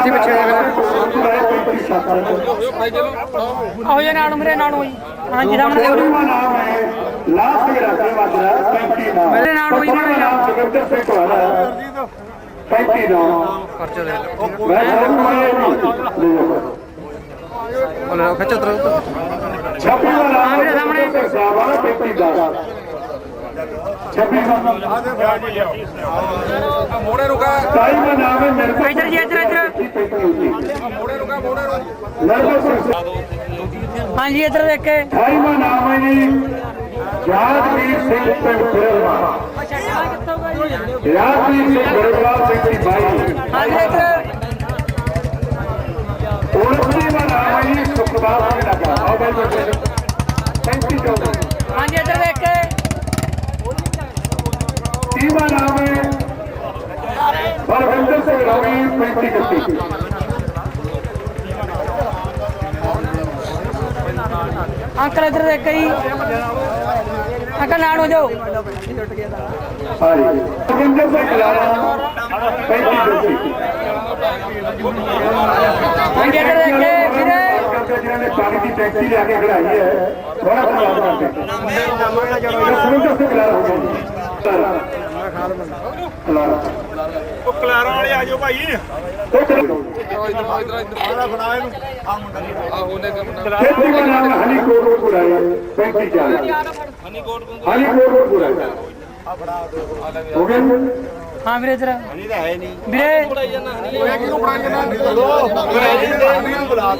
ਅਸੀਂ ਪਿੱਛੇ ਆਓ ਜੇ ਨਾਲ ਮੇਰੇ ਨਾਲ ਹੋਈ। ਹਾਂਜੀ ਸਾਹਮਣੇ ਉਹਦਾ ਨਾਮ ਹੈ ਲਾਸਟ ਰਾਜੇ ਵਾਜਰਾ 35 ਨਾਮ ਮੇਰੇ ਨਾਲ ਹੋਈ ਜਿਹਾ। ਨਾਮ ਜਗਿੰਦਰ ਸਿੰਘ ਤੁਹਾਡਾ 35 ਨਾਮ ਖਰਚਾ ਦੇ। ਮੈਂ ਤੁਹਾਨੂੰ ਮਾਰਿਆ ਬੋਲੇ ਖਿੱਚ ਉਤਰ ਛੱਬੀ ਦਾ ਨਾਮ ਮੇਰੇ ਸਾਹਮਣੇ। ਸਾਹਿਬ ਵਾਲਾ 35 ਦਾ ਛੱਬੀ ਦਾ। ਮੋੜੇ ਰੁਕਾ ਸਾਈ ਦਾ ਨਾਮ ਹੈ ਮੇਰੇ ਇੱਧਰ ਜੀ ਇੱਧਰ ਇੱਧਰ ਮੋੜੇ ਰੁਕਾ ਮੋੜੇ ਰੁਕਾ ਨਰਮਲ ਸਿੰਘ ਹਾਂਜੀ, ਇੱਧਰ ਦੇਖ ਕੇ। ਅਠਾਈਵਾਂ ਨਾਮ ਹੈ ਜੀ ਯਾਦਵੀਰ ਸਿੰਘ ਪਿੰਡ ਫਿਰਲਵਾ ਯਾਦਵੀਰ ਸਿੰਘ ਫਿਰਲਵਾ ਸਿੰਘ ਦੀ ਬਾਈ ਹਾਂਜੀ, ਇੱਧਰ। ਉਨਤੀਵਾਂ ਨਾਮ ਹੈ ਜੀ ਸੁਖਦਾਰ ਸਿੰਘ ਨਗਰ ਆਓ ਬਾਈ ਜੀ 35 ਚੌਦਾਂ ਹਾਂਜੀ, ਇੱਧਰ ਦੇਖ ਤੀਵਾਂ ਨਾਮ ਹੈ ਬਲਵਿੰਦਰ ਸਿੰਘ ਰਵੀ 35 ਕੱਤੀ ਅੰਕਲ ਇੱਧਰ ਦੇਖ ਕੇ ਜੀ ਅੰਕਲ ਨਾਲ ਹੋ ਜਾਓ। ਹਾਂਜੀ। ਬਲਵਿੰਦਰ ਸਿੰਘ ਕਲਾਰਾ 35 ਕੱਤੀ ਹਾਂਜੀ ਇੱਧਰ ਦੇਖ ਕੇ ਵੀਰੇ। ਜਿਹਨਾਂ ਨੇ ਪਾਣੀ ਦੀ ਟੈਂਕੀ ਲਿਆ ਕੇ ਖੜਾਈ ਹੈ ਬੜਾ ਧੰਨਵਾਦ। ਕਰਦੇ ਸੁਰਿੰਦਰ ਸਿੰਘ ਕਲਾਰਾ ਹੋ ਗਿਆ ਉਹ ਕਲਾਰਾਂ ਵਾਲੇ ਆ ਜਾਓ ਭਾਈ। ਇਧਰ ਇਧਰ ਇਧਰ ਬਣਾ ਇਹਨੂੰ। ਆ ਮੁੰਡਾ। ਆ ਉਹਨੇ ਤੇ ਮੁੰਡਾ। ਖੇਤੀ ਦਾ ਨਾਮ ਹਨੀ ਕੋਟ ਪੁਰਾਇਆ 35 ਚਾਲ ਹਨੀ ਕੋਟ ਹਨੀ ਕੋਟ ਪੁਰਾਇਆ ਹੋ ਗਿਆ? ਹਾਂ ਵੀਰੇ ਇੱਧਰ ਵੀਰੇ।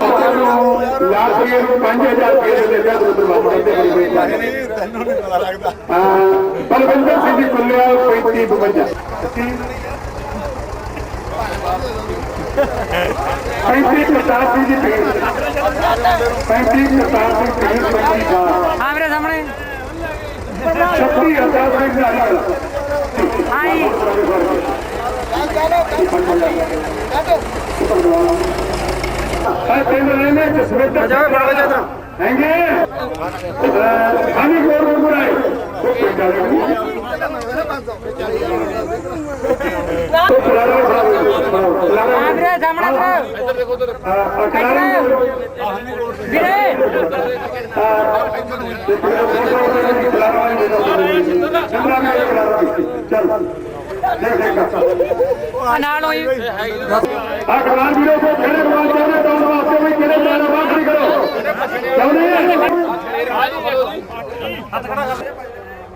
ਲਾਖ ਰੁਪਏ ਨੂੰ 5000 ਰੁਪਏ ਦੇ ਦਿੱਤਾ ਦੁੱਧ ਬਾਬਾ ਨਹੀਂ ਤੈਨੂੰ ਨਹੀਂ ਪਤਾ ਲੱਗਦਾ। ਹਾਂ ਬਲਵਿੰਦਰ 35 52 ਪੈਂਤੀ ਪ੍ਰਤਾਪ ਸਿੰਘ ਜੀ ਪੀਰ ਪੈਂਤੀ ਪ੍ਰਤਾਪ ਸਿੰਘ ਪੀਰ ਪੈਂਤੀ ਦਾ ਹਾਂ ਵੀਰੇ ਸਾਹਮਣੇ ਛੱਤੀ ਹਜ਼ਾਰ ਸਿੰਘ ਦਾ ਨਾਲ ਹਾਂ ਜੀ ਹਾਂ ਪਿੰਡ ਰਹਿੰਦੇ ਜਸਵਿੰਦਰ ਜਾ ਬੜਾ ਜਾਦਾ ਹੈਂਗੇ ਹਾਨੀ ਕੋਰ ਗੁਰਾਏ ਵੀਰੇ ਸਾਹਮਣੇ ਇੱਧਰ ਇਧਰ ਦੇਖੋ ਉਧਰ ਵੀਰੇ ਨਾਲ ਹੋਈ ਆ ਕਮਾਲ ਵੀਰੋ ਕੋ ਖੜੇ ਕਮਾਲ ਚਾਹਦੇ ਤਾਂ ਵਾਸਤੇ ਵੀ ਕਿਹੜੇ ਜਾਣਾ ਬਾਤ ਨਹੀਂ ਕਰੋ ਚਾਹੁੰਦੇ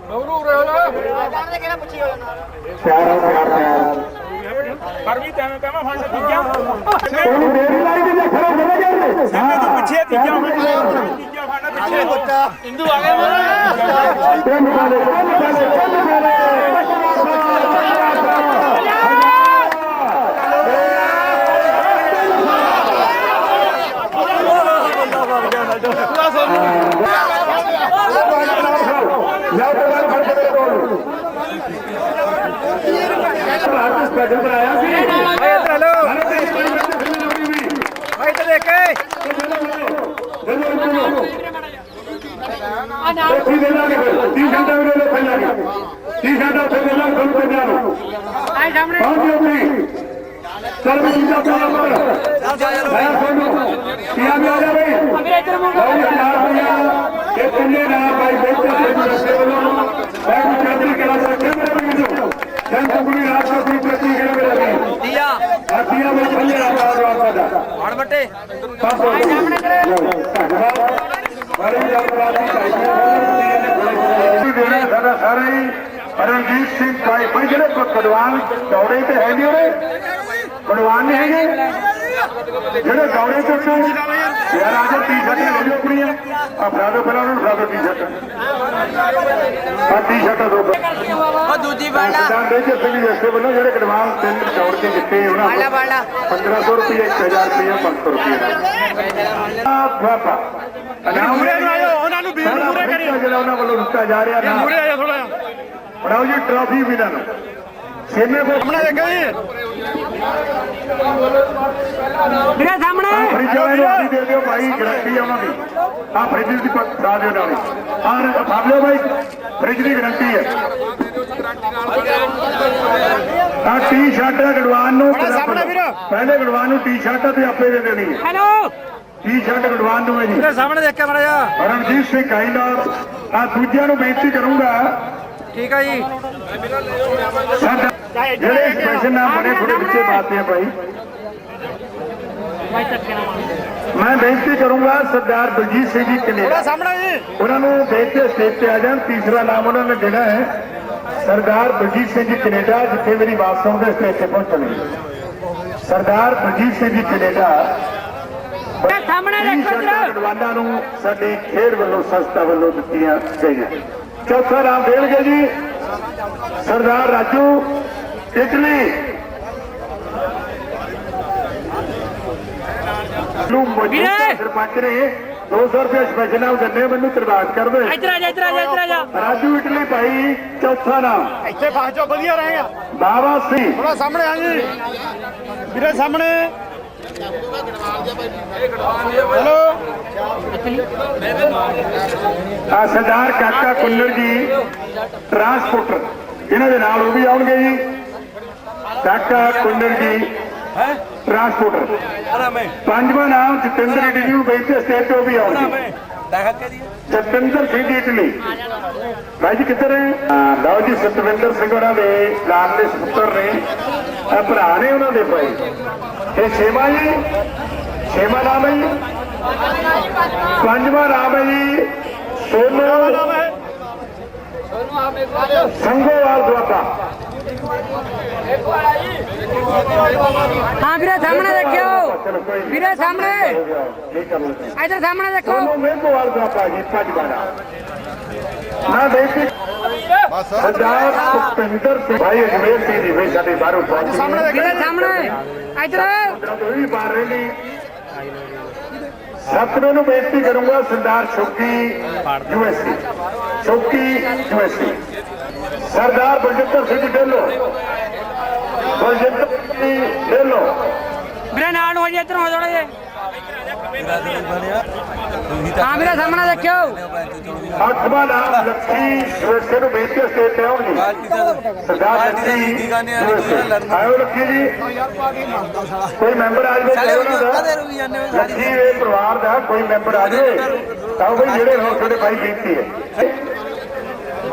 ਬਬਲੂ ਉਰੇ ਹੋ ਜਾ ਪਿਆਰਾ ਪਿਆਰਾ ਪਰ ਵੀ ਤੈਨੂੰ ਕਹਾਂ ਫੜ ਤੀਜਾ ਉਹਨੂੰ ਮੇਰੀ ਲਾਈ ਦੇ ਜੇ ਖੜਾ ਹੋ ਗਏ ਮੈਂ ਤੂੰ ਪਿੱਛੇ ਤੀਜਾ ਫੜ ਤੀਜਾ ਫੜਨਾ ਪਿੱਛੇ। ਬੱਚਾ ਹਿੰਦੂ ਆ ਗਏ ਮਾਰਾ। ਤਿੰਨ ਵਾਲੇ ਤਿੰਨ ਵਾਲੇ ਤਿੰਨ ਵਾਲੇ ਜਾ ਕੇ ਗੱਲ ਫੜ ਕੇ ਮੇਰੇ ਕੋਲ ਸਪੈਸ਼ਲ ਬਣਾਇਆ ਸੀ। ਓਏ ਇੱਧਰ ਹਲੋ ਦੇ ਓਏ ਇੱਧਰ ਦੇਖ ਕੇ। ਕੀ ਦੇ ਲਾਂਗੇ ਫਿਰ 30 ਘੰਟਾ ਵੀ ਦੇ ਫੈਲਾਂਗੇ 30 ਘੰਟਾ ਉੱਥੇ ਦੇ ਲਾਂਗੇ ਤੁਹਾਨੂੰ ਪੰਜਾਂ ਨੂੰ। ਹਾਂ ਸਾਹਮਣੇ। ਪਹੁੰਚ ਜਾਓ ਵੀ ਚਲ ਵੀ ਦੂਜਾ ਪਾਲਾ ਪਰ ਮੈਂ ਤੁਹਾਨੂੰ ਵੀ ਆ ਜਾ ਬਈ। ਵੀਰੇ ਇੱਧਰ ਮੂੰਹ ਇਹ ਕਿੰਨੇ ਨਾ ਭਾਈ ਬੇਚੇ ਤੇ ਰਸਤੇ ਵੱਲੋਂ ਮੈਂ ਵੀ ਚਾਦਰੀ ਕਲਾ ਸਕਦੇ ਮੇਰੇ ਵੀ ਜੋ ਜਨ ਕੁੜੀ ਰਾਤ ਨੂੰ ਵੀ ਪ੍ਰਤੀ ਹੈ ਮੇਰਾ ਵੀ ਦੀਆ ਆਖੀਆਂ ਵਿੱਚ ਥੱਲੇ ਆ ਰਹਾ ਸਾਡਾ ਹੜ ਬੱਟੇ ਬੜੀ ਜਾਣਕਾਰੀ ਚਾਹੀਦੀ ਹੈ ਸਾਡਾ ਸਾਰਾ ਹੀ ਰਣਜੀਤ ਸਿੰਘ ਭਾਈ ਭਾਈ ਜਿਹੜੇ ਕੋ ਦੌੜੇ ਤੇ ਹੈ ਨਹੀਂ ਉਹਦੇ ਕਡਵਾਨ ਨਹੀਂ ਹੈਗੇ ਜਿਹੜੇ ਦੌੜੇ ਤੇ ਯਾਰ ਆਜੋ ਟੀ-ਸ਼ਰਟ ਲੈ ਲਿਓ ਕੁੜੀਆਂ ਆ। ਫਰਾਦੋ ਪਹਿਲਾਂ ਉਹਨੂੰ ਫਰਾਦੋ ਟੀ-ਸ਼ਰਟ ਆ ਟੀ-ਸ਼ਰਟ ਦੋ। ਉਹ ਦੂਜੀ ਪਾਕਿਸਤਾਨ ਦੇ ਜਿੱਥੇ ਵੀ ਰਸਤੇ ਵੱਲੋਂ ਜਿਹੜੇ ਕਡਵਾਨ ਤਿੰਨ ਦੌੜ ਕੇ ਜਿੱਤੇ ਉਹਨਾਂ ਬਾਲਾ ਬਾਲਾ 1500 ਰੁਪਏ 1000 ਰੁਪਏ 500 ਰੁਪਏ। ਆ ਬਾਬਾ। ਮੂਰੇ ਨੂੰ ਆਇਓ ਉਹਨਾਂ ਨੂੰ ਵੀਰ ਮੂਰੇ ਕਰੀ ਜਿਹੜਾ ਉਹਨਾਂ ਵੱਲੋਂ ਦਿੱਤਾ ਜਾ ਰਿਹਾ ਨਾ। ਮੂਰੇ ਆਇਓ ਥੋੜਾ ਬਣਾਓ ਜੀ ਟਰਾਫੀ ਵੀ ਨਾ ਛੇਵੇਂ ਕੋ ਆਪਣਾ ਦੇਖੋ ਜੀ। ਵੀਰੇ ਸਾਹਮਣੇ। ਫਰਿੱਜ ਵਾਲੇ ਨੂੰ ਦੇ ਦਿਓ ਭਾਈ ਗਰੰਟੀ ਆ ਉਹਨਾਂ ਦੀ। ਆ ਫਰਿੱਜ ਦੀ ਪਾ ਦਿਓ ਨਾਲ। ਆ ਫੜ ਲਿਓ ਭਾਈ ਫਰਿੱਜ ਦੀ ਗਰੰਟੀ ਹੈ। ਆ ਟੀ-ਸ਼ਰਟ ਗੜਵਾਨ ਨੂੰ। ਪਹਿਲੇ ਗੜਵਾਨ ਨੂੰ ਟੀ-ਸ਼ਰਟ ਤੇ ਆਪੇ ਦੇ ਦੇਣੀ ਹੈ। ਹੈਲੋ ਟੀ-ਸ਼ਰਟ ਗੜਵਾਨ ਨੂੰ ਹੈ ਜੀ। ਸਾਹਮਣੇ ਦੇਖ ਕੇ ਜਾ ਰਣਜੀਤ ਸਿੰਘ ਕਾਈਂਡਰ ਆ ਦੂਜਿਆਂ ਨੂੰ ਬੇਨਤੀ ਕਰੂੰਗਾ। ਠੀਕ ਆ ਜੀ। ਜਿਹੜੇ ਸਪੈਸ਼ਲ ਨਾਮ ਬਣੇ ਥੋੜੇ ਵਿੱਚੇ ਬਾਤੇ ਆ ਭਾਈ। ਮੈਂ ਬੇਨਤੀ ਕਰੂੰਗਾ ਸਰਦਾਰ ਬਲਜੀਤ ਸਿੰਘ ਜੀ ਕਨੇਡਾ ਸਾਹਮਣੇ ਜੀ। ਉਹਨਾਂ ਨੂੰ ਦੇਖ ਕੇ ਸਟੇਜ ਤੇ ਆ ਜਾਣ। ਤੀਸਰਾ ਨਾਮ ਉਹਨਾਂ ਨੇ ਦੇਣਾ ਹੈ ਸਰਦਾਰ ਬਲਜੀਤ ਸਿੰਘ ਜੀ ਕੈਨੇਡਾ ਜਿੱਥੇ ਮੇਰੀ ਆਵਾਜ਼ ਸੁਣਦੇ ਸਟੇਜ ਤੇ ਪਹੁੰਚਣਗੇ ਸਰਦਾਰ ਬਲਜੀਤ ਸਿੰਘ ਜੀ ਕੈਨੇਡਾ। ਸਾਹਮਣੇ ਦੇਖੋ ਜਰਾ। ਗੜਵਾਨਾਂ ਨੂੰ ਸਾਡੀ ਖੇਡ ਵੱਲੋਂ ਸੰਸਥਾ ਵੱਲੋਂ ਦਿੱਤੀਆਂ ਗਈਆਂ। ਚੌਥਾ ਨਾਮ ਦੇਣਗੇ ਜੀ ਸਰਦਾਰ ਰਾਜੂ। ਇਟਲੀ ਨੂੰ। ਮੌਜੂਦਾ! ਸਰਪੰਚ ਨੇ 200 ਰੁਪਏ ਸਪੈਸ਼ਲ ਨਾਮ ਦਿੰਦੇ ਮੈਨੂੰ ਤਰਵਾਜ ਕਰ ਦੇ ਇੱਧਰ ਆ ਜਾ ਇੱਧਰ ਆ ਜਾ ਇੱਧਰ ਆ ਜਾ। ਰਾਜੂ ਇਟਲੀ ਭਾਈ ਚੌਥਾ ਨਾਮ। ਇੱਥੇ ਫਸ ਜਾਓ ਵਧੀਆ ਰਹੇਗਾ। ਬਾਬਾ ਸਿੰਘ। ਥੋੜਾ ਸਾਹਮਣੇ ਆ ਜੀ। ਵੀਰੇ ਸਾਹਮਣੇ। ਹੈਲੋ। ਆ ਸਰਦਾਰ ਕਾਕਾ ਕੁੱਲਰ ਜੀ ਟਰਾਂਸਪੋਰਟਰ ਇਹਨਾਂ ਦੇ ਨਾਲ ਉਹ ਵੀ ਆਉਣਗੇ ਜੀ। ਕਾਕਾ ਕੁੱਲਰ ਜੀ। ਟਰਾਂਸਪੋਰਟਰ ਪੰਜਵਾਂ ਨਾਮ ਜਤਿੰਦਰ ਰੈੱਡੀ ਜੀ ਨੂੰ ਬੈਠੇ ਸਟੇਜ ਤੋਂ ਵੀ ਆਉਣਗੇ ਜਤਿੰਦਰ ਸਿੰਘ ਇਟਲੀ। ਭਾਈ ਜੀ ਕਿੱਧਰ ਹੈ? ਹਾਂ, ਲਓ ਜੀ ਸਤਵਿੰਦਰ ਸਿੰਘ ਉਹਨਾਂ ਦੇ ਲਾਲ ਦੇ ਸੁਪੁੱਤਰ ਨੇ। ਆ ਭਰਾ ਨੇ ਉਹਨਾਂ ਦੇ ਭਾਈ। ਇਹ ਛੇਵਾਂ ਜੀ। ਛੇਵਾਂ ਨਾਮ ਹੈ ਜੀ। ਪੰਜਵਾਂ ਨਾਮ ਹੈ ਜੀ। ਸੋਨੂ। ਸੰਗੋਵਾਲ ਦੁਆਬਾ। ਹਾਂ ਵੀਰੇ ਸਾਹਮਣੇ ਦੇਖਿਓ। ਵੀਰੇ ਸਾਹਮਣੇ। ਇੱਧਰ ਸਾਹਮਣੇ ਦੇਖੋ। ਸੋਨੂ ਮੇਘੋਵਾਲ ਦੁਆਬਾ ਜੀ ਪੰਜਵਾਂ ਮੈਂ ਬੇਨਤੀ ਸਰਦਾਰ ਸੁਖਪਿੰਦਰ ਸਿੰਘ। ਭਾਈ ਅਜਮੇਰ ਸਿੰਘ ਜੀ ਵੀ ਸਾਡੇ ਬਾਹਰੋਂ ਪਹੁੰਚੇ ਵੀਰੇ ਸਾਹਮਣੇ। ਇੱਧਰ। ਜਦੋਂ ਵੀ ਬਾਹਰ ਰਹਿੰਦੀ। ਸਤਵੇਂ ਨੂੰ ਬੇਨਤੀ ਕਰੂੰਗਾ ਸਰਦਾਰ ਸ਼ੋਕੀ ਯੂਐਸਸੀ ਸ਼ੋਕੀ ਯੂਐਸਸੀ ਸਰਦਾਰ ਬਲਜਿੰਦਰ ਸਿੰਘ ਢਿੱਲੋਂ ਬਲਜਿੰਦਰ ਸਿੰਘ ਢਿੱਲੋਂ ਵੀਰੇ ਨਾਲ ਹੋ ਜੀ ਇੱਧਰ ਹੋ ਥੋੜੇ ਜੇ ਹਾਂ ਵੀਰੇ ਸਾਹਮਣੇ ਦੇਖਿਓ। ਅੱਠਵਾਂ ਨਾਮ ਲੱਖੀ ਯੂਐਸਏ ਨੂੰ ਬੇਨਤੀ ਹੈ ਸਟੇਜ ਤੇ ਆਉਣਗੇ ਸਰਦਾਰ ਲੱਖੀ USA ਆਇਓ ਲੱਖੀ ਜੀ। ਕੋਈ ਮੈਂਬਰ ਆ ਜਾਵੇ ਉਹਨਾਂ ਦਾ। ਲੱਖੀ ਇਹ ਪਰਿਵਾਰ ਦਾ ਕੋਈ ਮੈਂਬਰ ਆ ਜਾਵੇ ਤਾਂ ਉਹ ਜਿਹੜੇ ਹੋਰ ਤੁਹਾਡੇ ਭਾਈ ਬੇਨਤੀ ਹੈ।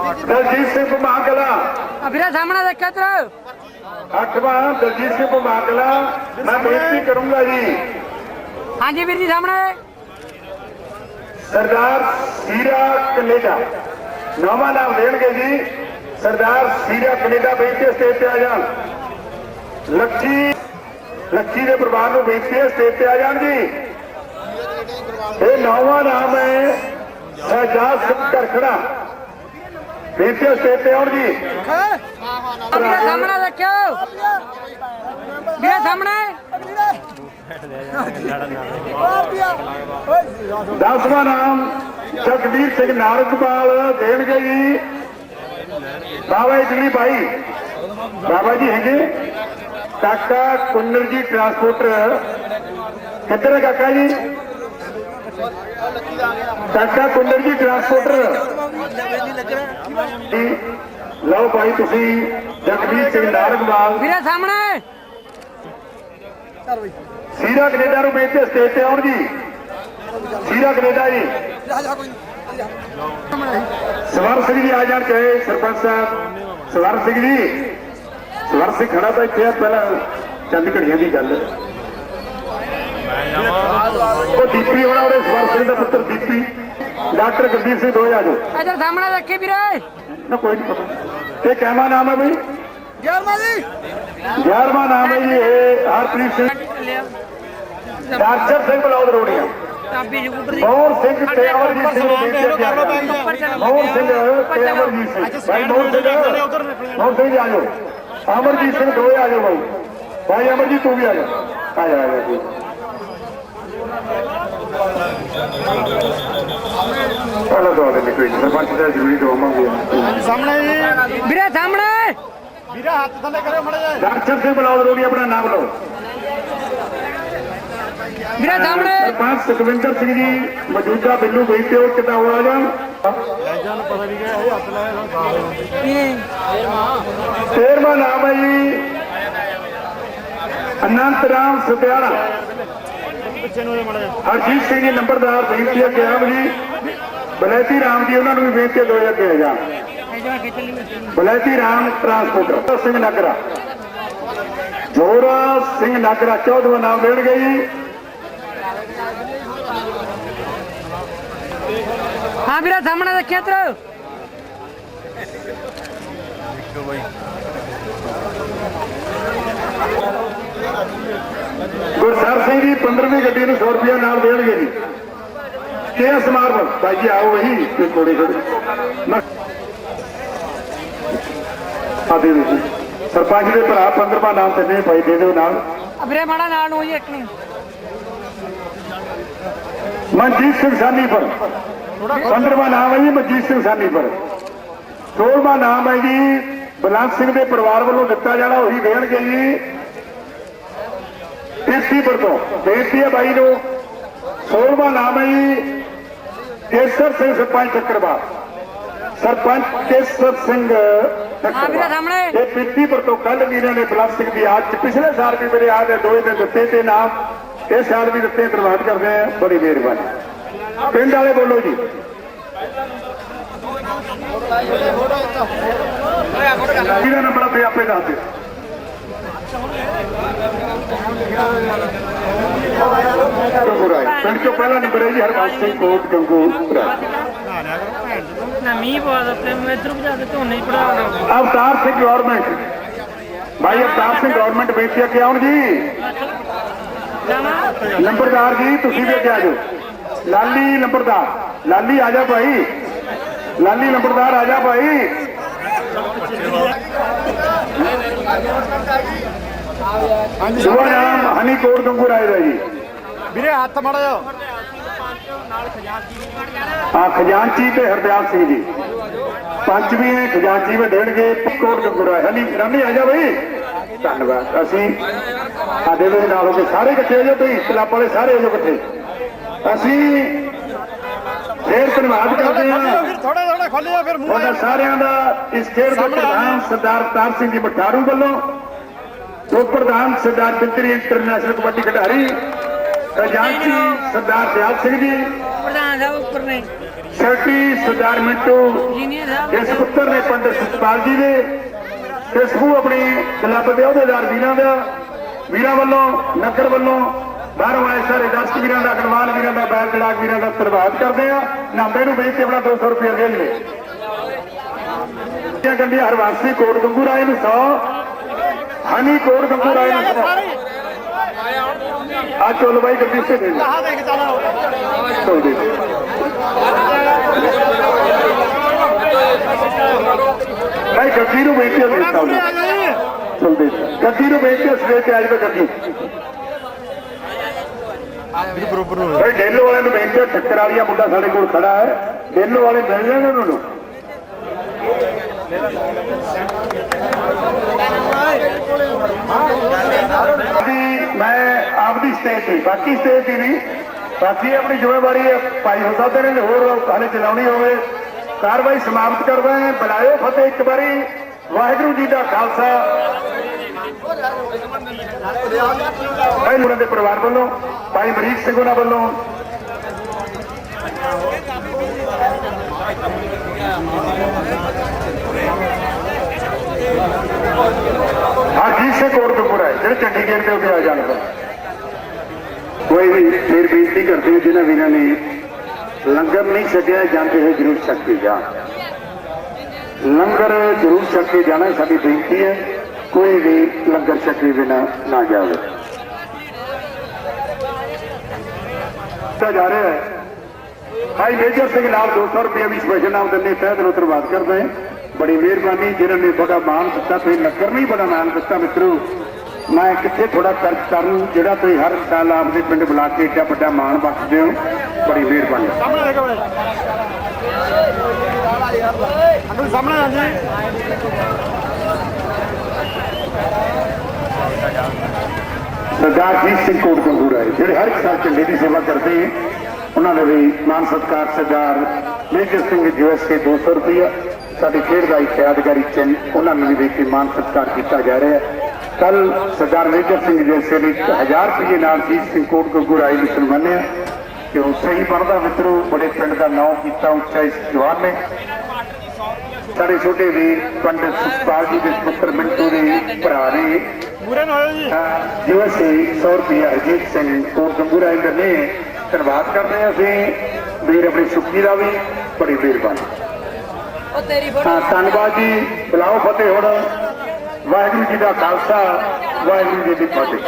ਦਲਜੀਤ ਸਿੰਘ ਆ ਵੀਰੇ ਸਾਹਮਣੇ ਦੇਖਿਓ ਇੱਧਰ ਅੱਠਵਾਂ ਦਲਜੀਤ ਸਿੰਘ ਭਮਾਕਲਾ ਮੈਂ ਬੇਨਤੀ ਕਰੂੰਗਾ ਜੀ। ਹਾਂਜੀ ਵੀਰ ਜੀ ਸਾਹਮਣੇ। ਸਰਦਾਰ ਸੀਰਾ ਕੈਨੇਡਾ। ਨਵਾਂ ਨਾਮ ਦੇਣਗੇ ਜੀ। ਸਰਦਾਰ ਸੀਰਾ ਕੈਨੇਡਾ ਬੇਨਤੀ ਸਟੇਜ ਤੇ ਆ ਜਾਣ। ਲੱਖੀ ਲੱਖੀ ਦੇ ਪਰਿਵਾਰ ਨੂੰ ਬੇਨਤੀ ਹੈ ਸਟੇਜ ਤੇ ਆ ਜਾਣ ਜੀ। ਇਹ ਨਵਾਂ ਨਾਮ ਹੈ। ਸਹਿਜਾਦ ਸਿੰਘ ਕਰਖੜਾ ਹੈ ਸਟੇਜ ਤੇ ਆਉਣ ਜੀ। ਵੀਰੇ ਸਾਹਮਣੇ ਦੇਖਿਓ ਵੀਰੇ ਸਾਹਮਣੇ। ਦਸਵਾਂ ਨਾਮ ਜਗਵੀਰ ਸਿੰਘ ਨਾਰਕਪਾਲ ਦੇਣਗੇ ਜੀ। ਬਾਬਾ ਇਟਲੀ ਭਾਈ। ਬਾਬਾ ਜੀ ਹੈਗੇ। ਕਾਕਾ ਕੁੰਨਰ ਜੀ ਟਰਾਂਸਪੋਰਟਰ ਕਿੱਧਰ ਕਾਕਾ ਜੀ? ਕਾਕਾ ਕੁੰਨਰ ਜੀ ਟਰਾਂਸਪੋਰਟਰ ਜੀ, ਲਓ ਭਾਈ ਤੁਸੀਂ ਜਗਵੀਰ ਸਿੰਘ ਨਾਰਕਪਾਲ ਵੀਰੇ ਸਾਹਮਣੇ। ਸੀਰਾ ਕੈਨੇਡਾ ਨੂੰ ਬੇਨਤੀ ਸਟੇਜ ਤੇ ਆਉਣ ਜੀ। ਸੀਰਾ ਕੈਨੇਡਾ ਜੀ। ਸਵਰ ਸਿੰਘ ਜੀ ਆ ਜਾਣ ਚਾਹੇ ਸਰਪੰਚ ਸਾਹਿਬ। ਸਵਰ ਸਿੰਘ ਜੀ। ਸਵਰ ਸਿੰਘ ਖੜਾ ਤਾਂ ਇੱਥੇ ਆ ਪਹਿਲਾਂ ਚੰਦ ਘੜੀਆਂ ਦੀ ਗੱਲ। ਉਹ ਦੀਪੀ ਹੋਣਾ ਉਹਦੇ ਸਵਰ ਸਿੰਘ ਦਾ ਪੁੱਤਰ ਦੀਪੀ ਡਾਕਟਰ ਗੁਰਦੀਪ ਸਿੰਘ ਦੋਏ ਆ ਜਾਓ ਇੱਧਰ ਸਾਹਮਣੇ ਦੇਖੀ ਵੀਰੇ। ਨਾ ਕੋਈ ਨਹੀਂ ਪਤਾ। ਇਹ ਕਹਿਮਾ ਨਾਮ ਹੈ ਬਈ? 11ਵਾਂ ਜੀ। 11ਵਾਂ ਨਾਮ ਹੈ ਜੀ ਇਹ ਹਰਪ੍ਰੀਤ ਸਿੰਘ। ਡਾਕਟਰ ਸਿੰਘ ਬਲੌਦ ਰੋੜੀਆਂ ਮੋਹਨ ਸਿੰਘ ਤੇ ਅਮਰਜੀਤ ਸਿੰਘ ਮੋਹਨ ਸਿੰਘ ਤੇ ਅਮਰਜੀਤ ਸਿੰਘ। ਭਾਈ ਮੋਹਨ ਸਿੰਘ ਮੋਹਨ ਸਿੰਘ ਜੀ ਆ ਜਾਓ। ਅਮਰਜੀਤ ਸਿੰਘ ਦੋਏ ਆ ਜਾਓ ਭਾਈ। ਭਾਈ ਅਮਰਜੀਤ ਤੂੰ ਵੀ ਆ ਜਾ ਆ ਜਾ ਆ ਜਾ। ਜੀ ਚਲੋ ਦੋ ਦੇ ਕੋਈ ਸਰਪੰਚ ਦਾ ਜ਼ਰੂਰੀ ਦੋ ਮੰਗੇ ਸਾਹਮਣੇ ਜੀ। ਵੀਰੇ ਸਾਹਮਣੇ! ਵੀਰੇ ਹੱਥ ਥੱਲੇ ਕਰਿਓ ਮੜਾ ਜਾ ਡਾਕਟਰ ਸਿੰਘ ਬਲੌਦ ਰੋੜੀ ਆਪਣਾ ਨਾਮ ਲਓ। ਵੀਰੇ ਸਾਹਮਣੇ! ਸਰਪੰਚ ਸੁਖਵਿੰਦਰ ਸਿੰਘ ਜੀ ਮੌਜੂਦਾ ਬਿੱਲੂ ਬੈਠੇ ਹੋ ਕਿਤਾ ਹੋ ਆ ਜਾਣ ਇਹ ਤੇਰਵਾਂ ਨਾਮ ਹੈ ਜੀ। ਅਨੰਤ ਰਾਮ ਸਤਿਆਣਾ ਹਰਜੀਤ ਸਿੰਘ ਜੀ ਨੰਬਰਦਾਰ ਬੇਨਤੀ ਹੈ ਕਿ ਆਪ ਜੀ? ਬਲੈਤੀ ਰਾਮ ਜੀ ਉਹਨਾਂ ਨੂੰ ਵੀ ਬੇਨਤੀ ਹੈ ਦੋ ਅੱਗੇ ਆ ਜਾਣ ਇਹ ਜਿਹੜਾ ਖਿੱਚ ਲਈ ਬਲੈਤੀ ਰਾਮ ਟਰਾਂਸਪੋਰਟਰ ਸਿੰਘ ਨਗਰਾ। ਜੋਰਾ ਸਿੰਘ ਨਗਰਾ 14ਵਾਂ ਨਾਮ ਦੇਣਗੇ ਜੀ। ਹਾਂ ਵੀਰਾ ਸਾਹਮਣੇ ਦੇਖਿਆ ਤਰ। ਗੁਰਸਰ ਸਿੰਘ ਜੀ 15ਵੀਂ ਗੱਡੀ ਨੂੰ 100 ਰੁਪਏ ਨਾਲ ਦੇਣਗੇ ਜੀ। ਕਿਹ ਸਮਾਰਮ ਭਾਈ ਜੀ ਆਓ ਇਹੀ ਤੇ ਕੋੜੇ ਕੋੜੇ ਆ ਦੇ ਦਿਓ ਜੀ। ਸਰਪੰਚ ਦੇ ਭਰਾ 15ਵਾਂ ਨਾਮ ਤੇ ਨਹੀਂ ਭਾਈ ਦੇ ਦਿਓ ਨਾਲ। ਵੀਰੇ ਮਾੜਾ ਨਾਲ ਨੂੰ ਜੀ ਇੱਕ ਨਹੀਂ। ਮਨਜੀਤ ਸਿੰਘ ਸਾਨੀਪੁਰ 15ਵਾਂ ਨਾਮ ਹੈ ਜੀ ਮਨਜੀਤ ਸਿੰਘ ਸਾਨੀਪੁਰ 16ਵਾਂ ਨਾਮ ਹੈ ਜੀ ਬਲੰਦ ਸਿੰਘ ਦੇ ਪਰਿਵਾਰ ਵੱਲੋਂ ਦਿੱਤਾ ਜਾਣਾ ਉਹੀ ਦੇਣਗੇ ਜੀ। ਤੀਸਰੀਪੁਰ ਤੋਂ ਬੇਨਤੀ ਹੈ ਬਾਈ ਨੂੰ। 16ਵਾਂ ਨਾਮ ਹੈ ਜੀ ਕੇਸਰ ਸਿੰਘ ਸਰਪੰਚ ਚੱਕਰਵਾਲ ਸਰਪੰਚ ਕੇਸਰ ਸਿੰਘ ਹਾਂ ਇਹ ਪਿੱਤੀਪੁਰ ਤੋਂ ਕੱਲ ਵੀਰਾਂ ਨੇ ਬਲੰਦ ਸਿੰਘ ਦੀ ਆਜ ਪਿਛਲੇ ਸਾਲ ਵੀ ਮੇਰੇ ਆਹ ਦੇ ਦੋਏ ਦੇ ਦਿੱਤੇ ਤੇ ਨਾਮ ਇਸ ਸਾਲ ਵੀ ਦਿੱਤੇ ਧੰਨਵਾਦ ਕਰਦੇ ਆ ਬੜੀ ਮਿਹਰਬਾਨੀ ਪਿੰਡ ਵਾਲੇ ਬੋਲੋ ਜੀ ਕਿਹਦਾ ਨੰਬਰ ਆਪੇ ਆਪੇ ਦੱਸ ਦਿਓ ਪਿੰਡ ਚੋਂ ਪਹਿਲਾ ਨੰਬਰ ਹੈ ਜੀ ਹਰਬੰਸ ਸਿੰਘ ਕੋਟ ਗੰਗੂਰਾਏ ਨਾ ਮੀਂਹ ਪਵਾ ਦਿੱਤੇ ਮੈਂ ਇਧਰ ਭਜਾ ਕੇ ਝੋਨੇ ਹੀ ਪੜਾ ਦੋ ਅਵਤਾਰ ਸਿੰਘ ਗਵਰਨਮੈਂਟ ਭਾਈ ਅਵਤਾਰ ਸਿੰਘ ਗਵਰਨਮੈਂਟ ਬੇਨਤੀ ਹੈ ਕਿ ਆਉਣ ਜੀ ਜਾਣਾ ਨੰਬਰਦਾਰ ਜੀ ਤੁਸੀਂ ਵੀ ਅੱਗੇ ਆ ਜਾਓ ਲਾਲੀ ਨੰਬਰਦਾਰ ਲਾਲੀ ਆ ਜਾ ਭਾਈ ਲਾਲੀ ਨੰਬਰਦਾਰ ਆ ਜਾ ਭਾਈ ਸ਼ੁਭ ਨਾਮ ਹਨੀ ਕੋਟ ਗੰਗੂ ਰਾਏ ਦਾ ਜੀ। ਵੀਰੇ ਹੱਥ ਮੜ ਹਾਂ ਖਜ਼ਾਨਚੀ ਤੇ ਹਰਦਿਆਲ ਸਿੰਘ ਜੀ। ਪੰਜਵੀਂ ਨੇ ਖਜ਼ਾਨਚੀ ਵੀ ਦੇਣਗੇ ਕੋਟ ਗੰਗੂ ਰਾਏ ਹਨੀ ਰਾਮੀ ਆ ਜਾ ਭਾਈ ਧੰਨਵਾਦ। ਅਸੀਂ ਸਾਡੇ ਦੇ ਨਾਲ ਹੋ ਕੇ ਸਾਰੇ ਇਕੱਠੇ ਹੋ ਜਾਓ ਤੁਸੀਂ ਕਲੱਬ ਵਾਲੇ ਸਾਰੇ ਹੋ ਜਾਓ ਇਕੱਠੇ। ਅਸੀਂ ਫੇਰ ਧੰਨਵਾਦ ਕਰਦੇ ਹਾਂ। ਥੋੜਾ ਥੋੜਾ ਖੋਲਿਆ ਫਿਰ ਮੂੰਹ ਸਾਰਿਆਂ ਦਾ ਇਸ ਖੇਡ ਦੇ ਪ੍ਰਧਾਨ ਸਰਦਾਰ ਤਾਰ ਸਿੰਘ ਜੀ ਮਠਾਰੂ ਵੱਲੋਂ ਉਪ ਪ੍ਰਧਾਨ ਸਰਦਾਰ ਬਿੰਦਰੀ ਇੰਟਰਨੈਸ਼ਨਲ ਕਬੱਡੀ ਖਿਡਾਰੀ ਖਜ਼ਾਨਚੀ ਸਰਦਾਰ ਦਿਆਲ ਸਿੰਘ ਜੀ ਪ੍ਰਧਾਨ ਸਾਹਿਬ ਉੱਪਰ ਨੇ। ਸੈਕਟਰੀ ਸਰਦਾਰ ਮਿੰਟੂ ਇਸ ਪੁੱਤਰ ਨੇ ਪੰਡਿਤ ਸਤਪਾਲ ਜੀ ਦੇ ਤੇ ਸਮੂਹ ਆਪਣੀ ਕਲੱਬ ਦੇ ਅਹੁਦੇਦਾਰ ਵੀਰਾਂ ਦਾ ਵੀਰਾਂ ਵੱਲੋਂ ਨਗਰ ਵੱਲੋਂ ਬਾਹਰੋਂ ਆਏ ਸਾਰੇ ਦਰਸ਼ਕ ਵੀਰਾਂ ਦਾ ਅਗਰਵਾਲ ਵੀਰਾਂ ਦਾ ਬੈਲ ਜਲਾਕ ਵੀਰਾਂ ਦਾ ਧੰਨਵਾਦ ਕਰਦੇ ਆ ਨਾਂਬੇ ਨੂੰ ਕੇ ਆਪਣਾ 200 ਰੁਪਏ ਦੇ ਲੈ ਗੱਡੀਆਂ ਹਰਵਾਸੀ ਕੋਟ ਗੰਗੂ ਰਾਏ ਨੂੰ 100 ਹਨੀ ਕੋਟ ਗੰਗੂ ਰਾਏ ਨੂੰ 100 ਆ ਚੋਲ ਬਾਈ ਗੱਡੀ ਸੇ ਦੇ ਆਹ ਦੇਖ ਚੱਲ। ਚੋਲ ਦੇ ਭਾਈ ਗੱਡੀ ਨੂੰ ਵੇਚ ਕੇ ਦਿੱਤਾ ਉਹਨੇ ਆ ਗਏ ਚਲਦੇ ਗੱਡੀ ਨੂੰ ਵੇਚ ਕੇ ਸਵੇਰ ਤੇ ਅੱਜ ਦਾ ਗੱਡੀ। ਬਰੋਬਰ ਹੋ ਭਾਈ ਡੇਲੋ ਵਾਲਿਆਂ ਨੂੰ ਵੇਚ ਕੇ ਟੱਕਰ ਵਾਲੀਆ ਮੁੰਡਾ ਸਾਡੇ ਕੋਲ ਖੜਾ ਹੈ। ਡੇਲੋ ਵਾਲੇ ਮਿਲ ਜਾਣਗੇ ਉਹਨਾਂ ਨੂੰ। ਮੈਂ ਆਪਦੀ ਸਟੇਜ ਤੇ ਬਾਕੀ ਸਟੇਜ ਦੀ ਨਹੀਂ। ਬਾਕੀ ਆਪਣੀ ਜ਼ਿੰਮੇਵਾਰੀ ਹੈ, ਭਾਈ ਹੋ ਸਕਦੇ ਨੇ ਹੋਰ ਹਾਲੇ ਚਲਾਉਣੀ ਹੋਵੇ। ਕਾਰਵਾਈ ਸਮਾਪਤ ਕਰਦਾ ਹੈ। ਬੁਲਾਇਓ ਫਤਿਹ ਇੱਕ ਵਾਰੀ। ਵਾਹਿਗੁਰੂ ਜੀ ਦਾ ਖਾਲਸਾ। ਭਾਈ ਮੁੰਡੇ ਦੇ ਪਰਿਵਾਰ ਵੱਲੋਂ, ਭਾਈ ਮਰੀਕ ਸਿੰਘ ਉਹਨਾਂ ਵੱਲੋਂ। ਹਰਜੀਤ ਸਿੰਘ ਕੋਟ ਕਪੂਰ ਹੈ, ਜਿਹੜੇ ਚੰਡੀਗੜ੍ਹ ਦੇ ਉੱਤੇ ਆ ਜਾਣਗੇ ਕੋਈ ਵੀ ਫਿਰ ਬੇਨਤੀ ਕਰਦੇ ਹੋ, ਜਿਨ੍ਹਾਂ ਵੀਰਾਂ ਨੇ ਲੰਗਰ ਨਹੀਂ ਛਕਿਆ ਜਾਂਦੇ ਹੋਏ ਜ਼ਰੂਰ ਛਕ ਕੇ ਜਾਣ। ਲੰਗਰ ਜ਼ਰੂਰ ਛਕ ਕੇ ਜਾਣਾ, ਸਾਡੀ ਬੇਨਤੀ ਹੈ, ਕੋਈ ਵੀ ਲੰਗਰ ਛਕੇ ਬਿਨਾ ਨਾ ਜਾਵੇ। ਤਾਂ ਜਾ ਰਿਹਾ ਹੈ। ਭਾਈ ਮੇਜਰ ਸਿੰਘ ਨਾਲ 200 ਰੁਪਏ ਵੀ ਸਪੈਸ਼ਲ ਨਾਮ ਦਿੰਦੇ, ਤਹਿ ਦਿਲੋਂ ਧੰਨਵਾਦ ਕਰਦੇ ਹਾਂ। ਬੜੀ ਮਿਹਰਬਾਨੀ ਜਿਨ੍ਹਾਂ ਨੇ ਤੁਹਾਡਾ ਮਾਣ ਦਿੱਤਾ ਤੁਸੀਂ ਲੰਗਰ ਨਹੀਂ ਬੜਾ ਮਾਣ ਦਿੱਤਾ ਮਿੱਤਰੋ। ਮੈਂ ਕਿੱਥੇ ਥੋੜਾ ਖਰਚ ਕਰਨ ਜਿਹੜਾ ਤੁਸੀਂ ਹਰ ਸਾਲ ਆਪਦੇ ਪਿੰਡ ਬੁਲਾ ਕੇ ਏਡਾ ਵੱਡਾ ਮਾਣ ਬਖਸ਼ਦੇ ਹੋ ਬੜੀ ਮਿਹਰਬਾਨੀ। ਸਾਹਮਣੇ ਦੇਖ ਬੜੇ ਅੰਕਲ ਸਾਹਮਣੇ ਆ ਜੀ। ਸਰਦਾਰ ਜੀਤ ਸਿੰਘ ਕੋਟ ਗੰਗੂਰਾ ਹੈ ਜਿਹੜੇ ਹਰ ਇੱਕ ਸਾਲ ਝੰਡੇ ਦੀ ਸੇਵਾ ਕਰਦੇ ਉਹਨਾਂ ਦੇ ਵੀ ਮਾਨ ਸਤਕਾਰ ਸਰਦਾਰ ਮੇਜਰ ਸਿੰਘ ਯੂਐਸਏ 200 ਰੁਪਇਆ ਸਾਡੀ ਖੇਡ ਦਾ ਇੱਕ ਯਾਦਗਾਰੀ ਚਿੰਨ ਉਹਨਾਂ ਨੂੰ ਵੀ ਦੇ ਕੇ ਮਾਨ ਸਤਿਕਾਰ ਕੀਤਾ ਜਾ ਰਿਹਾ ਹੈ। ਕੱਲ ਸਰਦਾਰ ਮੇਜਰ ਸਿੰਘ ਯੂਐਸਏ ਨੇ 1000 ਰੁਪਏ ਨਾਲ ਜੀਤ ਸਿੰਘ ਕੋਟ ਗੁੱਗੂ ਰਾਏ ਨੂੰ ਸਨਮਾਨਿਆ ਕਿ ਉਹ ਸਹੀ ਬਣਦਾ ਮਿੱਤਰੋ ਬੜੇ ਪਿੰਡ ਦਾ ਨਾਮ ਕੀਤਾ ਉੱਚਾ ਇਸ ਜਵਾਨ ਨੇ। ਸਾਡੇ ਛੋਟੇ ਵੀਰ ਪੰਡਿਤ ਸੁਖਪਾਲ ਜੀ ਦੇ ਪੁੱਤਰ ਮਿੰਟੂ ਦੇ ਭਰਾ ਨੇ। ਪੂਰੇ ਨਾਲ ਜੀ। ਯੂਐਸਏ 100 ਰੁਪਏ ਅਜੀਤ ਸਿੰਘ ਕੋਟ ਗੁੱਗੂ ਰਾਏ ਦਾ ਨੇ ਧੰਨਵਾਦ ਕਰਦੇ ਹਾਂ ਅਸੀਂ। ਵੀਰ ਆਪਣੀ ਸੁੱਕੀ ਦਾ ਵੀ ਬੜੀ ਮਿਹਰਬਾਨੀ। ਧੰਨਵਾਦ ਜੀ। ਬੁਲਾਓ ਫਤਿਹ ਹੁਣ ਵਾਹਿਗੁਰੂ ਜੀ ਦਾ ਖਾਲਸਾ ਵਾਹਿਗੁਰੂ ਜੀ ਦੀ ਫਤਿਹ।